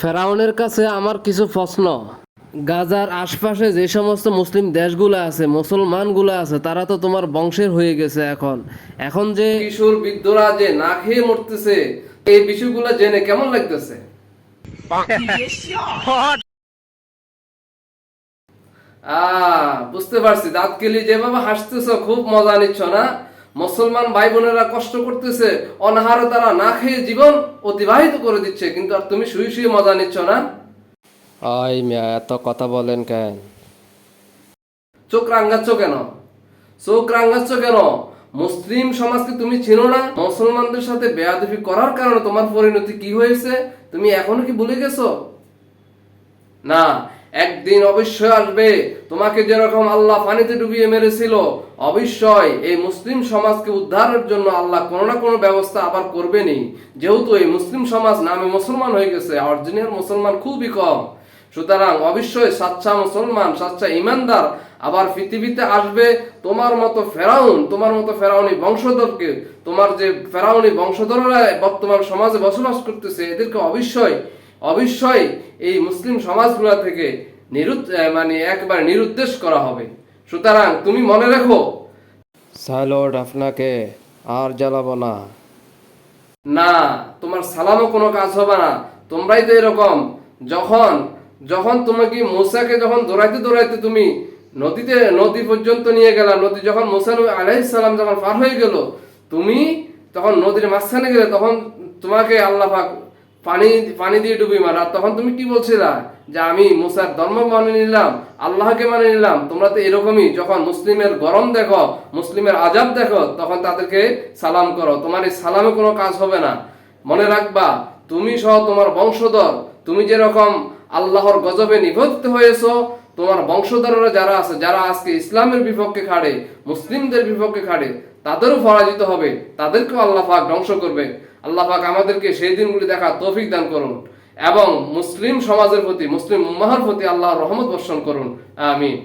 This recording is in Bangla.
ফেরাউনের কাছে আমার কিছু প্রশ্ন। গাজার আশপাশে যে সমস্ত মুসলিম দেশগুলো আছে, মুসলমানগুলো আছে, তারা তো তোমার বংশের হয়ে গেছে এখন। এখন যে কিশোর বৃদ্ধরা যে না খেয়ে মরতেছে, এই বিষয়গুলো জেনে কেমন লাগতেছে? আহ, বুঝতে পারছি। দাঁত কেলি যেভাবে হাসতেছ, খুব মজা নিচ্ছ না? মুসলমান ভাই বোনেরা কষ্ট করতেছে অনাহারে তারা না খেয়ে জীবন অতিবাহিত করে দিচ্ছে কিন্তু আর তুমি শুয়ে শুয়ে মজা নিচ্ছ না? আই মিয়া এত কথা বলেন কেন? চোখ রাঙ্গাচ্ছ কেন? চোখ রাঙ্গাচ্ছ কেন? মুসলিম সমাজকে তুমি চিনো না? মুসলমানদের সাথে বেয়াদবি করার কারণে তোমার পরিণতি কি হয়েছে? তুমি এখনও কি ভুলে গেছো? না একদিন অবশ্যই আসবে। তোমাকে যেরকম আল্লাহ পানিতে ডুবিয়ে মেরেছিল, অবশ্যই এই মুসলিম সমাজকে উদ্ধারের জন্য আল্লাহ কোনো না কোনো ব্যবস্থা আবার করবেনি যেহেতু এই মুসলিম সমাজ নামে মুসলমান হয়ে গেছে অরিজিনাল মুসলমান খুবই কম। সুতরাং অবশ্যই সাচ্চা মুসলমান, সাচ্চা ইমানদার আবার পৃথিবীতে আসবে। তোমার মতো ফেরাউন, তোমার মতো ফেরাউনি বংশধরকে, তোমার যে ফেরাউনি বংশধররা বর্তমান সমাজে বসবাস করতেছে, এদেরকে অবশ্যই অবশ্যই এই মুসলিম সমাজগুলা থেকে নিরুদ মানে একবার নিরুদ্দেশ করা হবে। সুতরাং তুমি মনে রেখো। স্যালড আপনাকে আর জ্বালাবো না। না তোমার সালামও কোনো কাজ হবে না। তোমরাই তো এরকম। যখন যখন তোমাকে মোসাকে যখন দৌড়াইতে দৌড়াইতে তুমি নদীতে নদী পর্যন্ত নিয়ে গেলা নদী যখন মোসা সালাম যখন পার হয়ে গেল তুমি তখন নদীর মাঝখানে গেলে তখন তোমাকে আল্লাহ পাক পানি পানি দিয়ে ডুবি মারা। তখন তুমি কি বলছিলা? যে আমি মুসার ধর্ম মানে নিলাম, আল্লাহকে মানে নিলাম। তোমরা তো এরকমই, যখন মুসলিমের গরম দেখো, মুসলিমের আজাব দেখো, তখন তাদেরকে সালাম করো। তোমার এই সালামে কোনো কাজ হবে না। মনে রাখবা, তুমি সহ তোমার বংশধর, তুমি যেরকম আল্লাহর গজবে নিবদ্ধ হয়েছো তোমার বংশধররা যারা আছে, যারা আজকে ইসলামের বিপক্ষে খাড়ে, মুসলিমদের বিপক্ষে খাড়ে, তাদেরও পরাজিত হবে, তাদেরকেও আল্লাহ পাক ধ্বংস করবে। আল্লাহ পাক আমাদেরকে সেই দিনগুলি দেখা তৌফিক দান করুন এবং মুসলিম সমাজের প্রতি, মুসলিম উম্মাহর প্রতি আল্লাহর রহমত বর্ষণ করুন। আমিন।